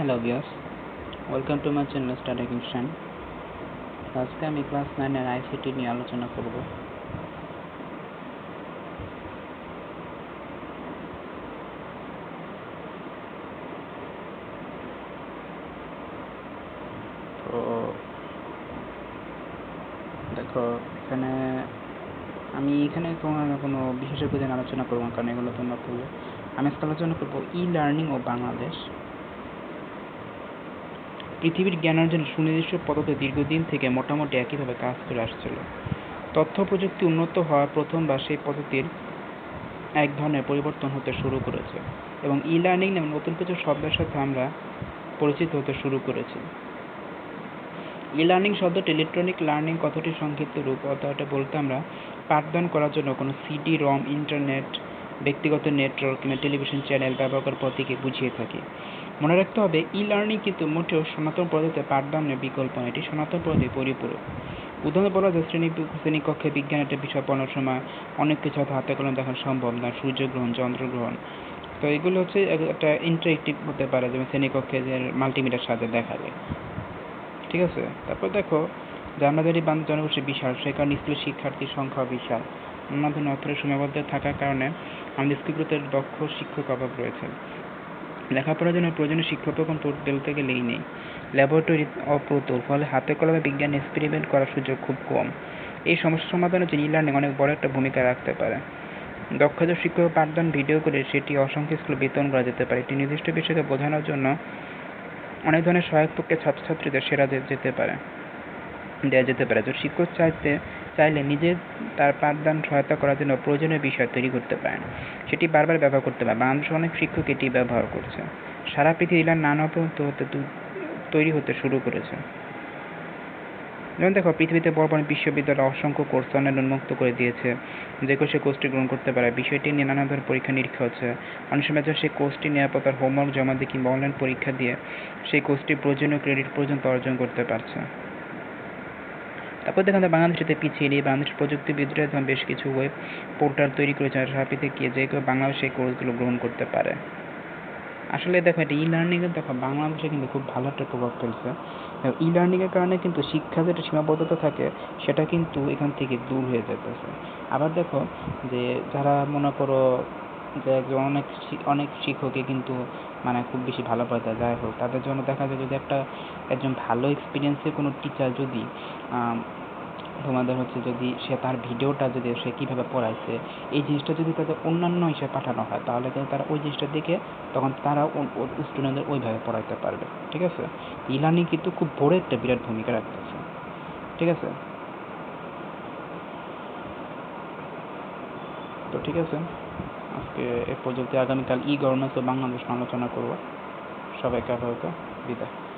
Hello Biyas welcome to my channel study Kingston আজকে আমি class নাইনের আইসিটি নিয়ে আলোচনা করব। তো, দেখো, এখানে আমি এখানে কোনো কোনো প্রতি আলোচনা করব কারণ এগুলো তোমরা করবে আমি আজকে আলোচনা করব ই লার্নিং ও বাংলাদেশ। পৃথিবীর জ্ঞান অর্জনের সুনির্দিষ্ট পদ্ধতি দীর্ঘদিন থেকে মোটামুটি একইভাবে কাজ করে আসছিল। তথ্য প্রযুক্তি উন্নত হওয়ার প্রথমবার সেই পদ্ধতির এক ধরনের পরিবর্তন হতে শুরু করেছে এবং ই লার্নিং নামে নতুন কিছু শব্দের সাথে আমরা পরিচিত হতে শুরু করেছি। ই লার্নিং শব্দটি ইলেকট্রনিক লার্নিং কথাটির সংক্ষিপ্ত রূপ, অর্থাৎ বলতে আমরা পাঠদান করার জন্য কোনো সিডি রম ইন্টারনেট ব্যক্তিগত নেটওয়ার্ক কিংবা টেলিভিশন চ্যানেল ব্যবহার করার পদ্ধতিকে বুঝিয়ে থাকি। মনে রাখতে হবে ই লার্নিং কিন্তু মোটেও সনাতন পদ্ধতিতে পাঠদানের বিকল্প নয়, এটি সনাতন পদ্ধতি পরিপূরক। উদাহরণ বলা যায়, শ্রেণি শ্রেণীকক্ষে বিজ্ঞান একটা বিষয় পড়ানোর সময় অনেক কিছু হয়তো হাতে কলম দেখানো সম্ভব না সূর্যগ্রহণ, চন্দ্রগ্রহণ। তো এগুলো হচ্ছে একটা ইন্টারেক্টিভ হতে পারে, যেমন শ্রেণীকক্ষে যে মাল্টিমিডিয়ার সাথে দেখাবে ঠিক আছে? তারপর দেখো এই বান্ধব জনগোষ্ঠী বিশাল, সে কারণে স্কুলের শিক্ষার্থীর সংখ্যা বিশাল। ধরনের অর্থের সীমাবদ্ধ থাকার কারণে আমাদের স্কুলগুলোতে দক্ষ শিক্ষক অভাব রয়েছে। লেখাপড়ার জন্য প্রয়োজনীয় শিক্ষকগণ বলতে গেলেই নেই। ল্যাবরেটরি অপ্রতুল, ফলে হাতে কলমে বিজ্ঞান এক্সপেরিমেন্ট করার সুযোগ খুব কম। এই সমস্যা সমাধানের জন্য ই লার্নিং অনেক বড় একটা ভূমিকা রাখতে পারে। দক্ষতা শিক্ষক পাঠদান ভিডিও করে সেটি অসংখ্য স্কুলে বেতন করা যেতে পারে। একটি নির্দিষ্ট বিষয়কে বোঝানোর জন্য অনেক ধরনের সহায়ক পক্ষে ছাত্রছাত্রীদের সেরা যেতে পারে। দেওয়া যেতে পারে। তো শিক্ষক চাইতে চাইলে নিজে তার পাঠদান সহায়তা করার জন্য প্রয়োজনীয় বিষয় তৈরি করতে পারেন। সেটি বারবার ব্যবহার করতে পারে বাংলাদেশের অনেক শিক্ষক এটি ব্যবহার করছে। সারা পৃথিবী নানা হতে তৈরি হতে শুরু করেছে। যেমন দেখো, পৃথিবীতে বড় বড় বিশ্ববিদ্যালয় অসংখ্য কোর্স অনলাইন উন্মুক্ত করে দিয়েছে। যে কেউ সে কোর্সটি গ্রহণ করতে পারে। বিষয়টি নিয়ে নানা ধরনের পরীক্ষা নিরীক্ষা হচ্ছে। অনেক সময় সেই কোর্সটি নিরাপত্তার হোমওয়ার্ক জমা দিয়ে কিংবা অনলাইন পরীক্ষা দিয়ে সেই কোর্সটি প্রয়োজনীয় ক্রেডিট পর্যন্ত অর্জন করতে পারছে। তারপর দেখেন বাংলাদেশে পিছিয়ে নেই, বাংলাদেশ প্রযুক্তিবিদরা এখন বেশ কিছু ওয়েব পোর্টাল তৈরি করেছে সারাপিতে গিয়ে যে কেউ বাংলাদেশে কোর্সগুলো গ্রহণ করতে পারে। আসলে দেখো, এটা ই লার্নিংয়ে দেখো, বাংলাদেশে কিন্তু খুব ভালো একটা প্রভাব ফেলছে। ই লার্নিংয়ের কারণে কিন্তু শিক্ষা যেটা সীমাবদ্ধতা থাকে, সেটা কিন্তু এখান থেকে দূর হয়ে যেতেছে আবার দেখো, যে যারা মনে করো যে একজন অনেক অনেক শিক্ষকই কিন্তু মানে খুব বেশি ভালো পড়াতে যাই হোক, তাদের জন্য দেখা যায় যদি একটা একজন ভালো এক্সপিরিয়েন্সের কোনো টিচার যদি তোমাদের হচ্ছে যদি সে তার ভিডিওটা যদি সে কীভাবে পড়াইছে, এই জিনিসটা যদি তাদের অন্যান্য হিসেবে পাঠানো হয়, তাহলে কিন্তু তারা ওই জিনিসটা দেখে তখন তারা স্টুডেন্টদের ওইভাবে পড়াইতে পারবে, ঠিক আছে? ই লার্নিং কিন্তু খুব বড় একটা বিরাট ভূমিকা রাখতেছে, ঠিক আছে? তো ঠিক আছে, আজকে এ পর্যন্ত আগামীকাল ই গভর্নেন্স ও বাংলাদেশ আলোচনা করব। সবাইকে আপাতত বিদায়।